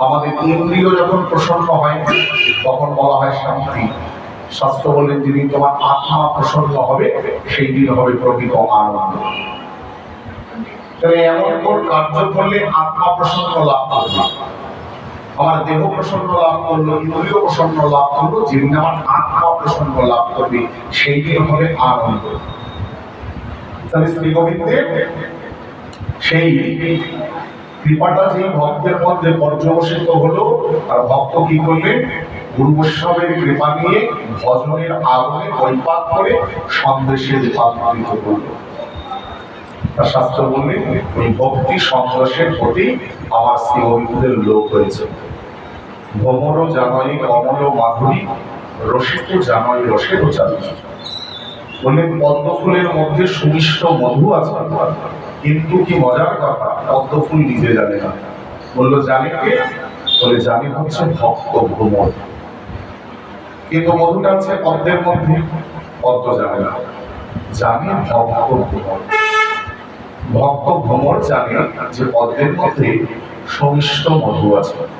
আমাদের ইন্দ্রিয় যখন প্রসন্ন হয়, তখন বলা হয় শান্তি। বলেন যেদিন তোমার আত্মা প্রসন্ন হবে, সেই দিন হবে প্রকৃত আনন্দ। এমন কোন কার্য করলে আত্মা প্রসন্ন লাভ করবে আমার দেহ প্রসন্ন লাভ করল, ইন্দ্রিয় প্রসন্ন লাভ করল যেদিন আমার আত্মা প্রসন্ন লাভ করবে, সেই দিন হবে আনন্দ। তাহলে শ্রী গোবিন্দের সেই কৃপাটা যে ভক্তের মধ্যে পর্যবসিত হলো, আর ভক্ত কি করলেন? গুরু বৈষ্ণবের কৃপা নিয়ে ভজনের আগুনে পরিপাক করে সন্দেশে রূপান্তরিত করল তার শাস্ত্র বললেন, ওই ভক্তি সন্ত্রাসের প্রতি আমার শ্রী অভিভূতের লোক হয়েছে ভ্রমর জানয় কমল মাধুরী, রসিক জানয় রসের চালু বললেন মধ্যে সুমিষ্ট মধু আছে। কিন্তু কি মজার কথা পদ্ম ফুল নিজে জানে না। বলল, জানে কে? বলে, জানি হচ্ছে ভক্ত ভ্রমর। কিন্তু মধুটা আছে পদ্মের মধ্যে? পদ্ম জানে না। জানে ভক্ত ভ্রমর। ভক্ত ভ্রমর জানে যে পদ্মের মধ্যে সমিষ্ট মধু আছে।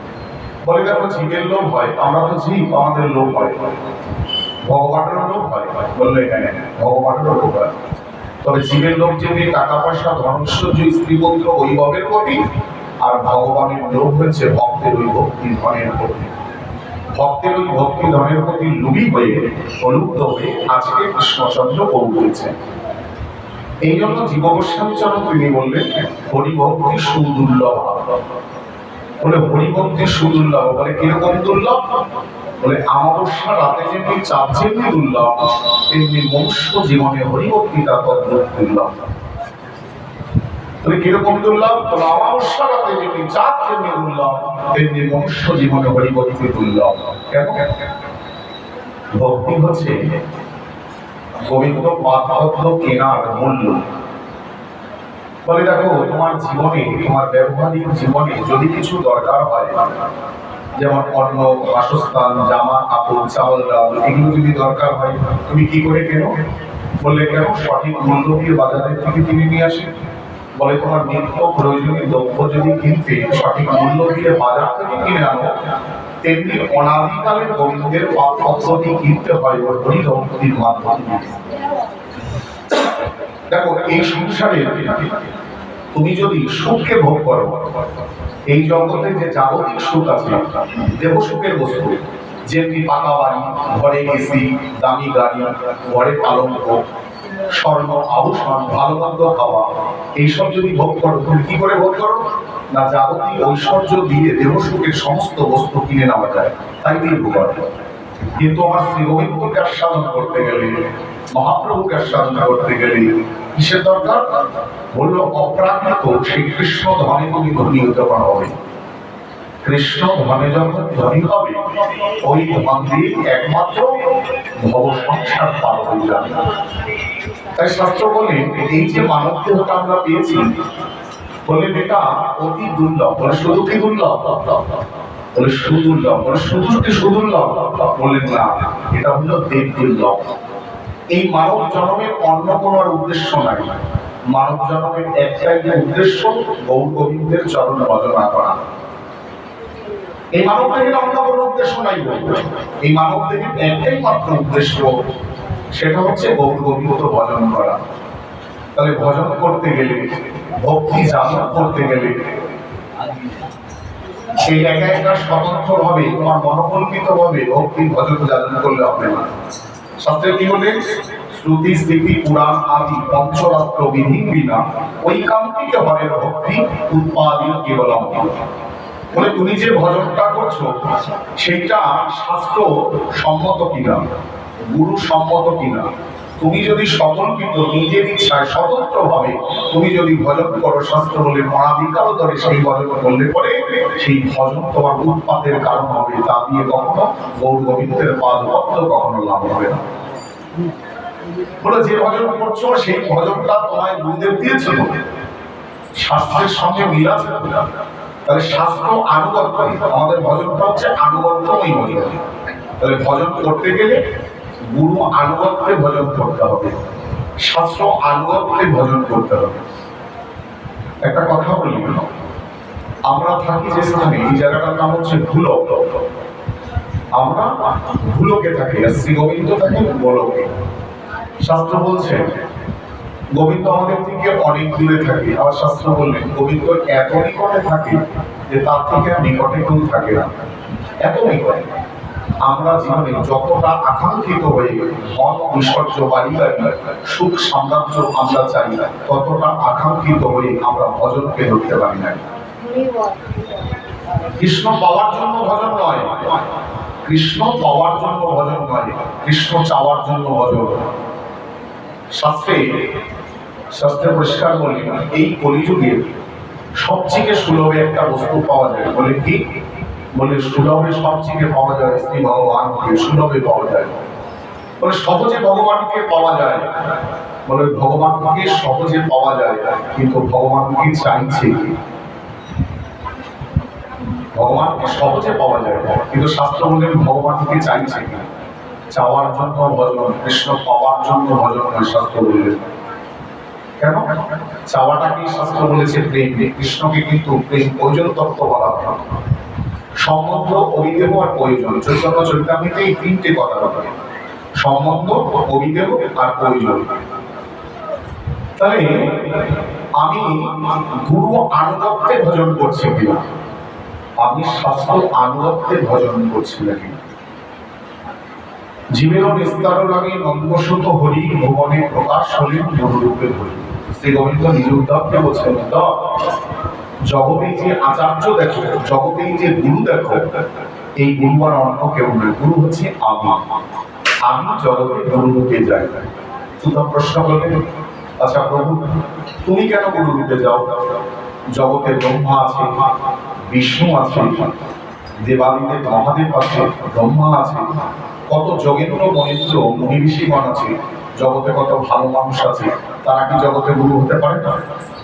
বলে দেখো জীবের লোভ হয় আমরা তো জীব আমাদের লোভ হয়। ভগবানেরও লোভ হয়, বললে হ্যাঁ ভগবানেরও লোভ হয়। তবে জীবের লোভ যেমনি টাকা পয়সা ধনৈশ্বর্য স্ত্রীপুত্র, বৈভবের প্রতি, আর ভগবানের লোভ হচ্ছে ভক্তের ওই ভক্তি, ধনের প্রতি। ভক্তের ওই ভক্তি, ধনের প্রতি লুবি হয়ে প্রলুব্ধ হয়ে আজকে কৃষ্ণচন্দ্র গৌর হয়েছেন এই জন্য জীবগোস্বামীচরণ তিনি বললেন, হরিভক্তি সুদুর্লভ। বলে হরিভক্তি সুদুর্লভ বলে, কীরকম দুর্লভ? বলে রাতে যেমনি চাঁদ, যেমনি দুর্লভ, তেমনি মনুষ্য জীবনে দুর্লভ। কীরকম দুর্লভ? বলে হরিভক্তি হচ্ছে কেনার মূল্য। বলে দেখো, তোমার জীবনে, তোমার ব্যবহারিক জীবনে যদি কিছু দরকার হয়, যেমন অন্ন, বাসস্থান, জামা, কাপড়, চাউল, ডাল, এগুলো যদি দরকার হয়, তুমি কি করে কেনো? বললে কেন? সঠিক মূল্য দিয়ে বাজারের থেকে কিনে নিয়ে আসে। বলে তোমার নিত্য প্রয়োজনীয় দ্রব্য যদি কিনতে সঠিক মূল্য দিয়ে বাজার থেকে কিনে আনো, তেমনি অনাদিকালের গোবিন্দের পদ্ধতি কিনতে হয় ওর হরিভক্তির মাধ্যমে। দেখো, এই সংসারে তুমি যদি সুখকে ভোগ করো, এই জগতে যে জাগতিক সুখ আছে, দেহ সুখের বস্তু, যেমনি পাকা বাড়ি, ঘরে এসি, দামি গাড়ি, ঘরে পালঙ্ক, স্বর্ণ, আভূষণ, ভালো মন্দ খাওয়া, এইসব যদি ভোগ করো, তুমি কি করে ভোগ করো? না জাগতিক ঐশ্বর্য দিয়ে দেহ সুখের সমস্ত বস্তু কিনে নেওয়া যায়, তাই দিয়ে ভোগ কিন্তু আমার শ্রী গোবিন্দকে আস্বাদন করতে গেলে, মহাপ্রভুকে আস্বাদন করতে গেলে কিসের দরকার? বলল অপ্রাকৃত সেই কৃষ্ণ ধনে তুমি ধনী হতে পারবে কৃষ্ণ ধনে যখন ধনী হবে, ওই ধন দিয়ে একমাত্র ভব সংসার পার হয়ে যাবে তাই শাস্ত্র বলে, এই যে মানব দেহটা আমরা পেয়েছি, বলে এটা অতি দুর্লভ, বলে শুধু কি দুর্লভ? বলে সুদুর্লভ, বলে শুধু কি সুদুর্লভ বললেন না, এটা হলো দেব দুর্লভ এই মানব জন্মের অন্য কোনো আর উদ্দেশ্য নাই। মানব জনমের একটাই যে উদ্দেশ্য, গৌর গোবিন্দের চরণ ভজনা করা। এই মানব দেহের অন্য কোনো উদ্দেশ্য নাই এই মানব দেহের একটাই মাত্র উদ্দেশ্য, সেটা হচ্ছে গৌর গোবিন্দ ভজন করা। তাহলে ভজন করতে গেলে, ভক্তি জাগরণ করতে গেলে সেই একা একা স্বতন্ত্র ভাবে তোমার মনোকল্পিত ভাবে ভক্তি ভজন জাগরণ করলে হবে না। শাস্ত্রে কি বলে? শ্রুতি পুরাণ আদি ভক্তি উৎপাদিত বলে, তুমি যে ভজনটা করছ, সেটা শাস্ত্র সম্মত কিনা? গুরু সম্মত কিনা? তুমি যদি সকলকৃত নিজের ইচ্ছায় স্বতন্ত্র ভাবে তুমি যদি ভজন করো, শাস্ত্র বলে অনাধিকার ধরে সেই ভজন করলে পরে সেই ভজন তোমার উৎপাতের কারণ হবে। তা দিয়ে কখনো গৌর গোবিন্দের পাদ ভক্ত কখনো লাভ হবে না। বলে, যে ভজন করছ, সেই ভজনটা তোমায় গুরুদেব দিয়েছিল। শাস্ত্রের সঙ্গে মিল আছে তাহলে শাস্ত্র আনুগত্য আমাদের ভজনটা হচ্ছে আনুগত্যময় ভজন। তাহলে ভজন করতে গেলে গুরু আনুগত্যে ভজন করতে হবে। শাস্ত্র আনুগত্যে ভজন করতে হবে। একটা কথা বলি। আমরা থাকি যে স্থানে, এই জায়গাটার নাম হচ্ছে ভুলক। আমরা ভুলকে থাকি আর শ্রী গোবিন্দ থাকি গোলকে। শাস্ত্র বলছে, গোবিন্দ আমাদের থেকে অনেক দূরে থাকে। আবার শাস্ত্র বললেন গোবিন্দ এত নিকটে থাকে যে তার থেকে আর নিকটে কেউ থাকে না। এত নিকটে। আমরা জীবনে যতটা আকাঙ্ক্ষিত হয়ে ধন ঐশ্বর্য বাড়ি গাড়ি সুখ সাম্রাজ্য আমরা চাই ততটা আকাঙ্ক্ষিত হয়ে আমরা ভজনকে ধরতে পারি না। কৃষ্ণ পাওয়ার জন্য ভজন নয়, কৃষ্ণ পাওয়ার জন্য ভজন নয়, কৃষ্ণ চাওয়ার জন্য ভজন শাস্ত্রে শাস্ত্রে পরিষ্কার বলি, এই কলিযুগে সবচেয়ে সুলভে একটা বস্তু পাওয়া যায়, বলে কি? বলে সুলভে সবচেয়ে পাওয়া যায়, শ্রী ভগবানকে সুলভে পাওয়া যায়। বলে সহজে ভগবানকে পাওয়া যায়। বলে ভগবানকে সহজে পাওয়া যায়, কিন্তু ভগবানকে চাইছে ভগবানকে সহজে পাওয়া যায়? কিন্তু শাস্ত্র বলেন ভগবানকে চাইছে? চাওয়ার জন্য ভজন কৃষ্ণ পাওয়ার জন্য ভজন শাস্ত্র বললেন কেন? চাওয়াটাকেই শাস্ত্র বলেছে প্রেম। কৃষ্ণকে কিন্তু প্রেম প্রয়োজন তত্ত্ব বলা হয়। সম্বন্ধ অভিদেহ আর প্রয়োজন। চৈতন্য চরিতামৃতে এই তিনটে কথা বলে সম্বন্ধ অভিদেহ আর প্রয়োজন। তাহলে আমি গুরু আনুগত্যে ভজন করছি কিনা আমি শাস্ত্র আনুগত্যে ভজন করছি নাকি জীবেরও নিস্তার লাগে, নন্দসুত হরি ভুবনে প্রকাশ হলেন গুরুরূপে হরি। শ্রী গোবিন্দ নিজ উদ্ধবকে বলছেন উদ্ধব জগতেই যে আচার্য দেখো জগতেই যে গুরু দেখো, এই গুরু আর অন্য কেউ নয়, গুরু হচ্ছে আমি আমি জগতে গুরু রূপে যাই উদ্ধব প্রশ্ন করলেন আচ্ছা প্রভু, তুমি কেন গুরু রূপে যাও জগতে ব্রহ্মা আছে, বিষ্ণু আছে, দেবাদিদেব, মহাদেব আছে, ব্রহ্মা আছে, কত যোগেন্দ্র মহেন্দ্র ঋষিগণ আছে জগতে কত ভালো মানুষ আছে, তারা কি জগতে গুরু হতে পারে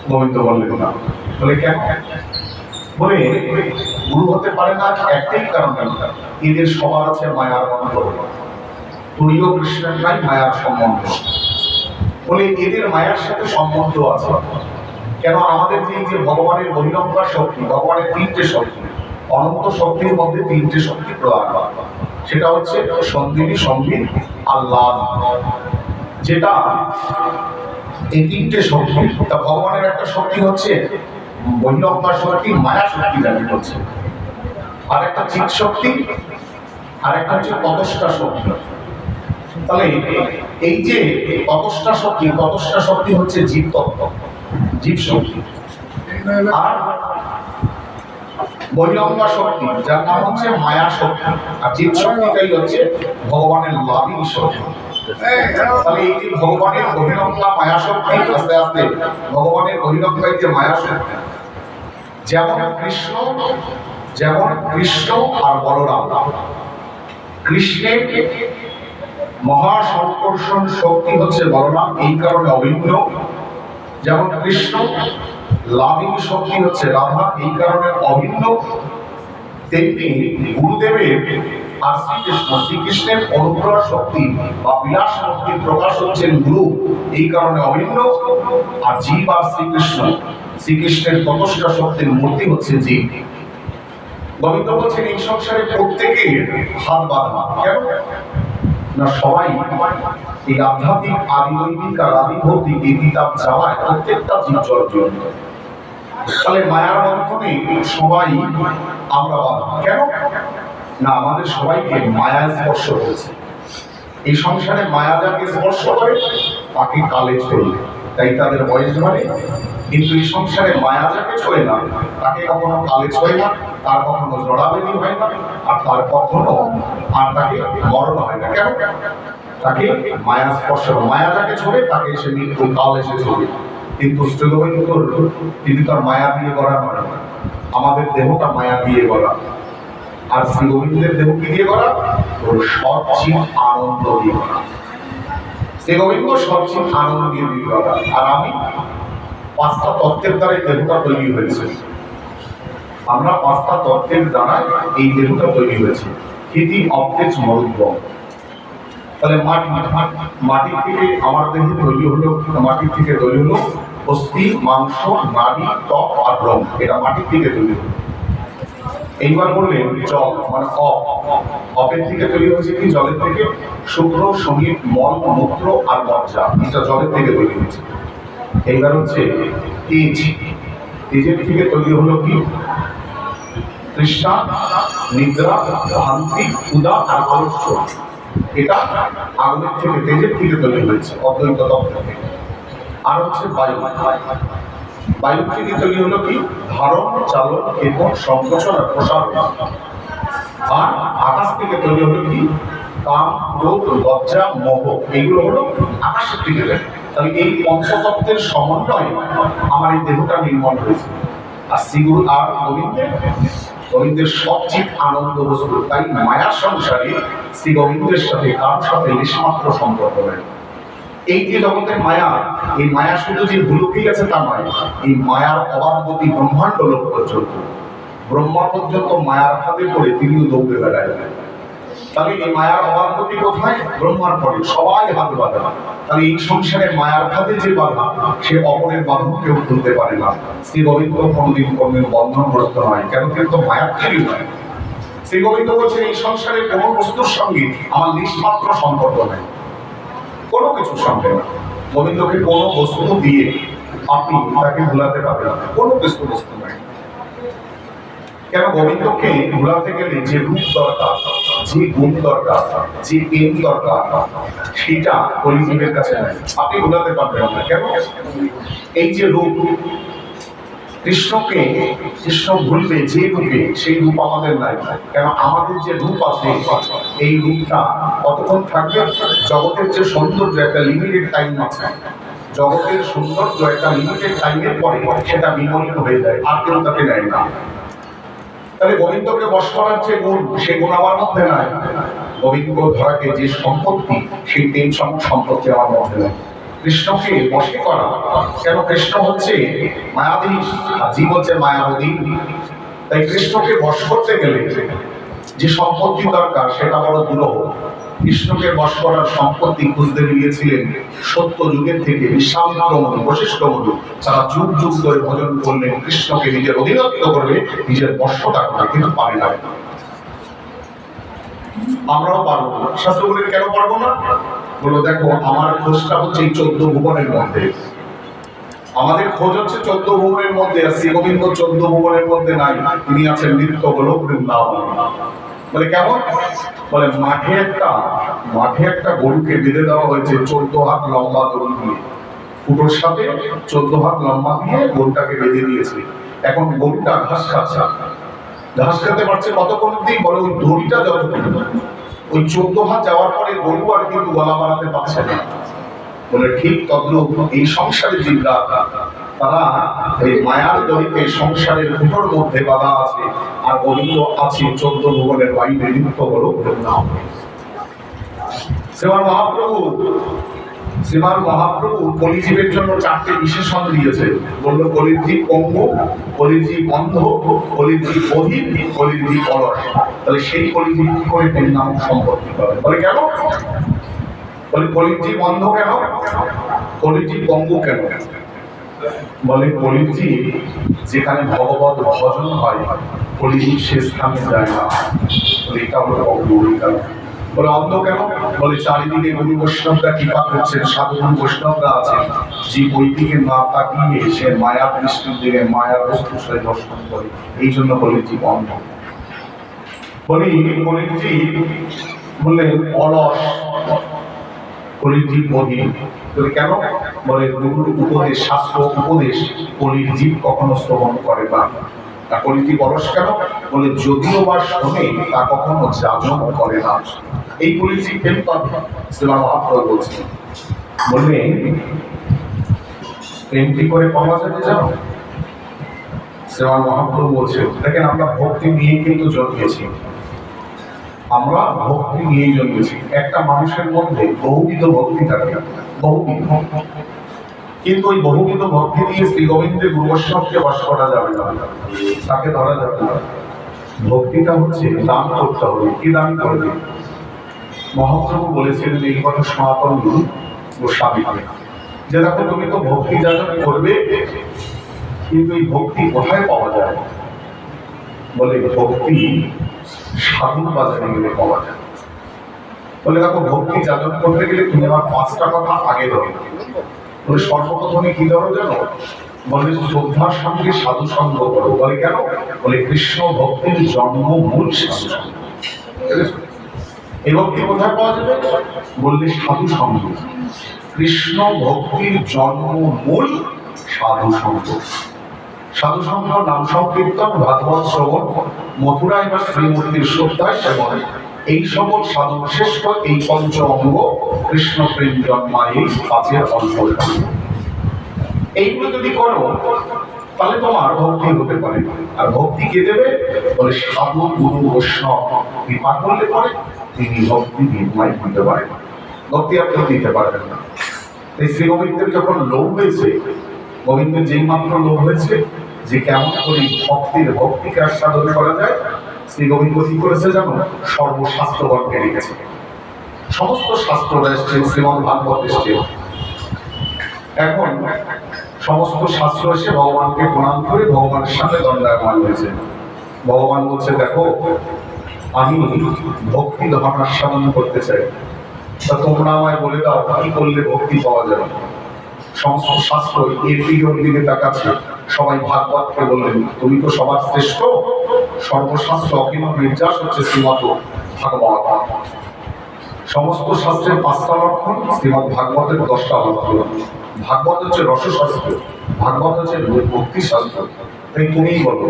গোবিন্দ বললেন না। বলে কেন? বলে, গুরু হতে পারে না একটাই কারণ এদের সবার আছে মায়ার মন্ত্র তুরীয় কৃষ্ণের নাই, মায়ার সম্বন্ধ। বলে, এদের মায়ার সাথে সম্বন্ধ আছে। কেন আমাদের যে যে ভগবানের বহিরঙ্কার শক্তি, ভগবানের তিনটে শক্তি, অনন্ত শক্তির মধ্যে তিনটে শক্তি প্রদান। সেটা হচ্ছে সন্দিনী সংগীত আল্লাহ যেটা এই তিনটে শক্তি, তা ভগবানের একটা শক্তি হচ্ছে বহিরঙ্কার শক্তি, মায়া শক্তি জানি করছে আর একটা চিৎ শক্তি, আর একটা হচ্ছে ততষ্ঠা শক্তি। তাহলে এই যে ততষ্ঠা শক্তি ততষ্ঠা শক্তি হচ্ছে জীব তত্ত্ব, জীব শক্তি। আর বৈরঙ্গা শক্তি, যার নাম হচ্ছে মায়া শক্তি। আর জীব শক্তিটাই হচ্ছে ভগবানের লাভিনী শক্তি। মহাসংকর্ষণ শক্তি হচ্ছে বলরাম, এই কারণে অভিন্ন। যেমন কৃষ্ণ লাভিনী শক্তি হচ্ছে রাধা, এই কারণে অভিন্ন। তেমনি গুরুদেবের আর শ্রীকৃষ্ণ শ্রীকৃষ্ণের অনুগ্রহ শক্তি বা বিলাস শক্তির প্রকাশ হচ্ছেন গুরু। এই কারণে অভিন্ন। আর জীব আর শ্রীকৃষ্ণ, শ্রীকৃষ্ণের ততষ্ঠা শক্তির মূর্তি হচ্ছে জীব। গোবিন্দ বলছেন এই সংসারে প্রত্যেকের হাত বাঁধা। কেন? না, সবাই এই আধ্যাত্মিক, আদিদৈবিক আর আদিভৌতিক এই যাওয়ায় প্রত্যেকটা জীব জড়িত তাহলে মায়ার বন্ধনে সবাই আমরা বাধা। কেন? না, আমাদের সবাইকে মায়া স্পর্শ করেছে। এই সংসারে মায়া যাকে স্পর্শ করে, তাকে কালে চলবে তাই তাদের বয়স বাড়ে কিন্তু এই সংসারে মায়া যাকে ছোঁয় না, তাকে কখনো কালে ছোঁয় না, তার কখনো জড়াবেদি হয় না, আর তার কখনো আর তাকে মরণ হয় না। কেন? তাকে মায়া স্পর্শ মায়া যাকে ছোঁবে তাকে এসে মৃত্যু কাল এসে ছোঁবে কিন্তু শ্রীগোবিন্দর তিনি তার মায়া দিয়ে গড়া নয় আমাদের দেহটা মায়া দিয়ে গড়া। আর শ্রী গোবিন্দের দেহ কি দিয়ে করা? সচিব আনন্দ দিয়ে করা। শ্রী গোবিন্দ সচিব আনন্দ দিয়ে দিয়ে করা আর আমি পাঁচটা তত্ত্বের দ্বারা এই দেহটা তৈরি হয়েছে। আমরা পাঁচটা তত্ত্বের দ্বারা এই দেহটা তৈরি হয়েছে। স্থিতি অবতেজ মরুদ্র তাহলে মাটি মাটি থেকে আমার দেহে তৈরি হলো, মাটি থেকে তৈরি হলো অস্থি, মাংস, নাড়ি, ত্বক আর ব্রম এটা মাটির থেকে তৈরি হলো। এইবার বললেন জল মানে অপ অপের থেকে তৈরি হয়েছে কি? জলের থেকে শুক্র সংগীত, মল, মূত্র আর মজ্জা এটা জলের থেকে তৈরি হয়েছে। এইবার হচ্ছে তেজ। তেজের থেকে তৈরি হলো কি? তৃষ্ণা, নিদ্রা, ভ্রান্তি ক্ষুদা আর আলস্য। এটা আগুনের থেকে তেজের থেকে তৈরি হয়েছে, অদ্বৈত তত্ত্ব থেকে। আর হচ্ছে বায়ু। বায়ু থেকে হলো কি? ধারণ চালন এবং প্রসারণ আর আকাশ থেকে তৈরি হলো কি? কাম ক্রোধ লজ্জা এগুলো হলো আকাশের তৈরি। তাহলে এই পঞ্চতত্ত্বের সমন্বয়ে আমার এই দেহটা নির্মল হয়েছে। আর শ্রীগুরু আর গোবিন্দের গোবিন্দের সবচেয়ে আনন্দ বস্তু, তাই মায়ার সংসারে শ্রী গোবিন্দের সাথে কার সাথে নিষ্মাত্র সম্পর্ক নেই। এই যে জগতের মায়া, এই মায়া শুধু যে ভুলুকেই আছে তা নয়, এই মায়ার অবাধগতি ব্রহ্মাণ্ড লোক পর্যন্ত। ব্রহ্মা পর্যন্ত মায়ার হাতে পড়ে তিনিও দৌড়ে বেড়ায়। তাহলে এই মায়ার অবাধগতি কোথায়? ব্রহ্মার পরে। সবাই হাতে বাঁধা। তাহলে এই সংসারে মায়ার খাতে যে বাধা, সে অপরের বাঁধন কেউ খুলতে পারে না। শ্রী গোবিন্দ কোনদিন কোনদিন বন্ধনগ্রস্ত নয়। কেন? কিন্তু মায়ার থেকে নয়। শ্রী গোবিন্দ বলছেন, এই সংসারে কোনো বস্তুর সঙ্গে আমার নিষ্মাত্র সম্পর্ক নেই। কোনো কিছুর সঙ্গে গোবিন্দকে কোনো বস্তু দিয়ে আপনি তাকে ভুলাতে পারবেন কোনো কিছু বস্তু নাই। কেন? গোবিন্দকে ভুলাতে গেলে যে রূপ দরকার, যে গুণ দরকার, যে প্রেম দরকার, সেটা কলিজীবের কাছে নাই। আপনি ভুলাতে পারবেন না। কেন? এই যে রূপ কৃষ্ণকে, কৃষ্ণ ভুলবে যে রূপে, সেই রূপ আমাদের নাই। কেন? আমাদের যে রূপ আছে, এই রূপটা কতক্ষণ থাকবে? জগতের যে সৌন্দর্য, একটা লিমিটেড টাইম আছে। জগতের সৌন্দর্য, একটা লিমিটেড টাইমের পরে সেটা বিমলিত হয়ে যায়, আর কেউ তাকে নেয় না। তাহলে গোবিন্দকে বস করার যে গুণ, সে গুণ আমার মধ্যে নাই। গোবিন্দ ধরাকে যে সম্পত্তি, সেই তিন সম্পত্তি আমার মধ্যে নাই। কৃষ্ণকে বশে করা। কেন কৃষ্ণ হচ্ছে মায়াধীশ আর জীব হচ্ছে মায়াবধী তাই কৃষ্ণকে বশ করতে গেলে যে সম্পত্তি দরকার, সেটা বড় দুরহ। কৃষ্ণকে বশ করার সম্পত্তি খুঁজতে গিয়েছিলেন সত্য যুগের থেকে বিশ্বামিত্র বশিষ্ঠ মনু যারা যুগ যুগ ধরে ভজন করলেন কৃষ্ণকে, নিজের অধীনত্ব করবে নিজের বর্ষটা করে কিন্তু পারে না। আমরাও পারব না। শাস্ত্র শাস্ত্রগুলির কেন পারব না? বলো, দেখো, আমার খোঁজটা হচ্ছে এই চোদ্দ ভুবনের মধ্যে। আমাদের খোঁজ হচ্ছে চোদ্দ ভুবনের মধ্যে, আর শ্রী গোবিন্দ চোদ্দ ভুবনের মধ্যে নাই। তিনি আছেন নিত্য হলো বৃন্দাবন বলে, কেমন? বলে, মাঠে একটা মাঠে একটা গরুকে বেঁধে দেওয়া হয়েছে চোদ্দ হাত লম্বা দড়ি দিয়ে। ফুটোর সাথে চোদ্দ হাত লম্বা দিয়ে গরুটাকে বেঁধে দিয়েছে। এখন গরুটা ঘাস খাচ্ছে। ঘাস খেতে পারছে কতক্ষণ অব্দি বলে ওই দড়িটা যতক্ষণ। ওই চোদ্দ হাত যাওয়ার পরে গরু আর কিন্তু গলা বাড়াতে পারছে না। বলে, ঠিক তদ্রুপ এই সংসারে জীবরা তারা এই মায়ার দড়িতে সংসারের ভিতর মধ্যে বাধা আছে, আর গোবিন্দ আছে, চোদ্দ ভুবনের বাইরে লিপ্ত হলো নাম শ্রীমান মহাপ্রভু শ্রীমান মহাপ্রভু কলিজীবের জন্য চারটে বিশেষণ দিয়েছে। বলল কলিজীব পঙ্গু কলিজীব বন্ধ কলিজীব বহির কলিজীব অলস তাহলে সেই কলিজীব কি করে কোন নাম সম্পর্কিত বলে, কেন? বলে কলিজীব বন্ধ কেন? কলিজীব পঙ্গু কেন? বলে কলিজীব যেখানে ভগবত ভজন হয় কলিজীব সে স্থানে যায় না। এটা হলো কারণে। অন্ধ কেন? বলে চারিদিকে গুরু বৈষ্ণবরা কৃপা করছেন সাধু গুরু বৈষ্ণবরা আছেন। যে না তাকিয়ে সে মায়া কৃষ্ণের দিকে মায়ার বস্তু সে দর্শন করে। এই জন্য বলে জীব অন্ধ। বলি অলস। কেন? বলে উপদেশ, শাস্ত্র উপদেশ। কলির জীব কখনো শ্রবণ করে না। তা কলির জীব কেন? বলে, যদিও বা শোনে, তা কখনো করে না। এই বললে করে পাওয়া শ্রীমান মহাপ্রভু বলছে, দেখেন, আমরা ভক্তি নিয়ে কিন্তু জন্মেছি। আমরা ভক্তি নিয়ে জন্মেছি। একটা মানুষের মধ্যে বহুবিধ ভক্তি থাকে। বহুবিধ। কিন্তু ওই বহুবিধ ভক্তি দিয়ে শ্রী গোবিন্দের গুরুবৈষ্ণবকে বাস করা যাবে না। তাকে ধরা যাবে না। ভক্তিটা হচ্ছে দান করতে হবে। কি দান করবে? মহাপ্রভু বলেছিলেন এই কথা সনাতন গোস্বামীকে যে দেখো, তুমি তো ভক্তি যাজন করবে, কিন্তু এই ভক্তি কোথায় পাওয়া যায়? বলে ভক্তি সাধু বাজারে গেলে পাওয়া যায়। বলে দেখো, ভক্তি যাজন করতে গেলে তুমি আমার পাঁচটা কথা আগে ধরো। বলে সর্বপ্রথমে কি ধরো জানো? বলে, শ্রদ্ধার সঙ্গে সাধু সঙ্গ করো। বলে কেন? বলে, কৃষ্ণ ভক্তির জন্ম মূল সাধু? এই ভক্তি কোথায় পাওয়া যাবে? বললে, সাধু সঙ্গ। কৃষ্ণ ভক্তির জন্ম মূল সাধু সঙ্গ। সাধু সঙ্গ নাম সংকীর্তন, ভাগবত শ্রবণ, মথুরায় বা শ্রীমূর্তির শ্রদ্ধায় সেবন এই সকল সাধন শ্রেষ্ঠ এই পঞ্চ অঙ্গ কৃষ্ণ প্রেম জন্মায় এই পাঁচের এইগুলো যদি করো, তাহলে তোমার ভক্তি হতে পারে। আর ভক্তি কে দেবে? বলে সাধু গুরু বৈষ্ণব করলে পরে তিনি ভক্তি নির্ণয় দিতে পারেন ভক্তি আপনি দিতে পারবেন না। এই শ্রী গোবিন্দের যখন লোভ হয়েছে, গোবিন্দের যেই মাত্র লোভ হয়েছে, যে কেমন করে ভক্তির ভক্তিকে আস্বাদন করা যায় শ্রী গোবিন্দ কি করেছে জানো? সর্বশাস্ত্রগণকে লিখেছে। সমস্ত শাস্ত্র এসছে শ্রীমদ ভাগবত এসছে। এখন সমস্ত শাস্ত্র এসে ভগবানকে প্রণাম করে ভগবানের সামনে দণ্ডায়মান হয়েছে। ভগবান বলছে, দেখো, আমি ভক্তি ধন আস্বাদন করতে চাই। তা তোমরা আমায় বলে দাও, কি করলে ভক্তি পাওয়া যাবে? সমস্ত শাস্ত্র এর দিকে ওর দিকে তাকাচ্ছে। সবাই ভাগবতকে বললেন, তুমি তো সবার শ্রেষ্ঠ। সর্বশাস্ত্র অকিম নির্যাস হচ্ছে শ্রীমত ভাগবত সমস্ত শাস্ত্রের পাঁচটা লক্ষণ শ্রীমদ ভাগবতের দশটা লক্ষণ। ভাগবত হচ্ছে রসশাস্ত্র, ভাগবত হচ্ছে ভক্তি শাস্ত্র তাই তুমিই বলো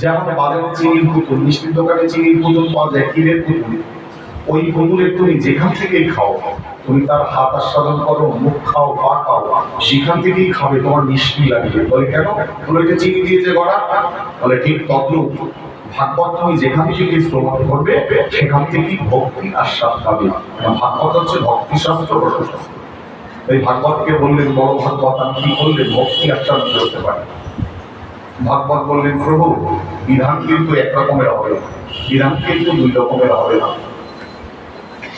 যেমন বাজারে চিনির পুতুল মিষ্টির দোকানে চিনির পুতুল পাওয়া যায় ক্ষীরের পুতুল? ওই পুতুলের তুমি যেখান থেকেই খাও তুমি তার হাত আস্বাদন করো, মুখ খাও, পা খাও। সেখান থেকেই খাবে, তোমার মিষ্টি লাগবে। বলে কেন? বলে এটা চিনি দিয়েছে গড়া। বলে, ঠিক তদ্রুপ ভাগবত তুমি যেখান থেকে শ্রবণ করবে, সেখান থেকেই ভক্তি আস্বাদ পাবে। ভাগবত হচ্ছে ভক্তি শাস্ত্র। এই ভাগবতকে বললেন, বড় ভাগবত আমি কি করলে ভক্তি আস্বাদ করতে পারি? ভাগবত বললেন, প্রভু, বিধান কিন্তু এক রকমের হবে না। বিধান কিন্তু দুই রকমের হবে না।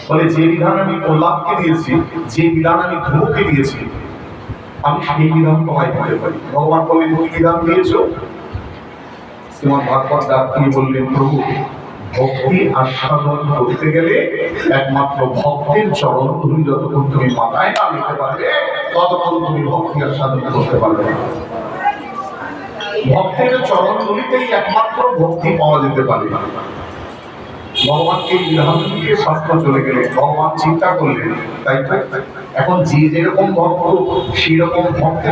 বলে যে বিধান আমি প্রহ্লাদকে দিয়েছি, যে বিধান আমি ধ্রুবকে দিয়েছি, আমি সেই বিধান তোমায় দিতে পারি। ভগবান বলে তুমি বিধান দিয়েছ? শ্রীমদ ভাগবত তিনি বললেন, প্রভু, ভক্তি আস্বাদন করতে গেলে একমাত্র ভক্তের চরণ তুমি যতক্ষণ তুমি মাথায় না নিতে পারবে, ততক্ষণ তুমি ভক্তি আস্বাদন করতে পারবে ভক্তের চরণ গুলিতেই একমাত্র ভক্তি পাওয়া যেতে পারে। চলে গেলে। ভগবান চিন্তা তাই এখন যে যেরকম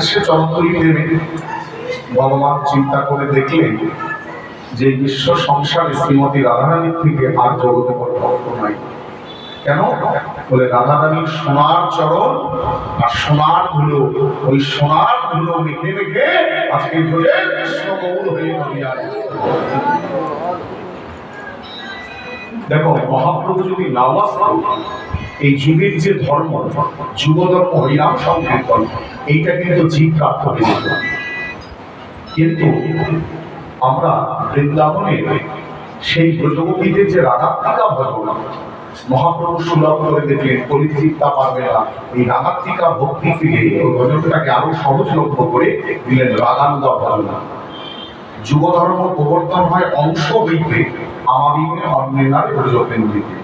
সে দেবে চিন্তা করে দেখলেন যে বিশ্ব সংসারে শ্রীমতী রাধারানীর থেকে আর জগতে ভক্ত নাই। কেন? বলে রাধারানীর সোনার চরণ আর সোনার ধুলো, ওই সোনার ধুলো মেখে মেখে আজকে ধরে কৃষ্ণ হয়ে দেখো মহাপ্রভু যদি নাও আসতো এই যুগের যে ধর্ম যুগ ধর্ম হরিনাম সংকীর্তন এইটা কিন্তু জীব প্রাপ্ত হয়ে কিন্তু আমরা বৃন্দাবনে সেই ব্রজগোপীদের যে রাগাত্মিকা ভজন, মহাপ্রভু সুলভ করে দেখলেন পরিচিত তা পারবে না, এই রাগাত্মিকা ভক্তি থেকে ওই ভজনটাকে আরও সহজলভ্য করে দিলেন রাগানুগা ভজন। যুব ধর্ম প্রবর্তন হয় অংশ আমাদিকে অন্যেনার প্রযোজকেন্দ্রিকে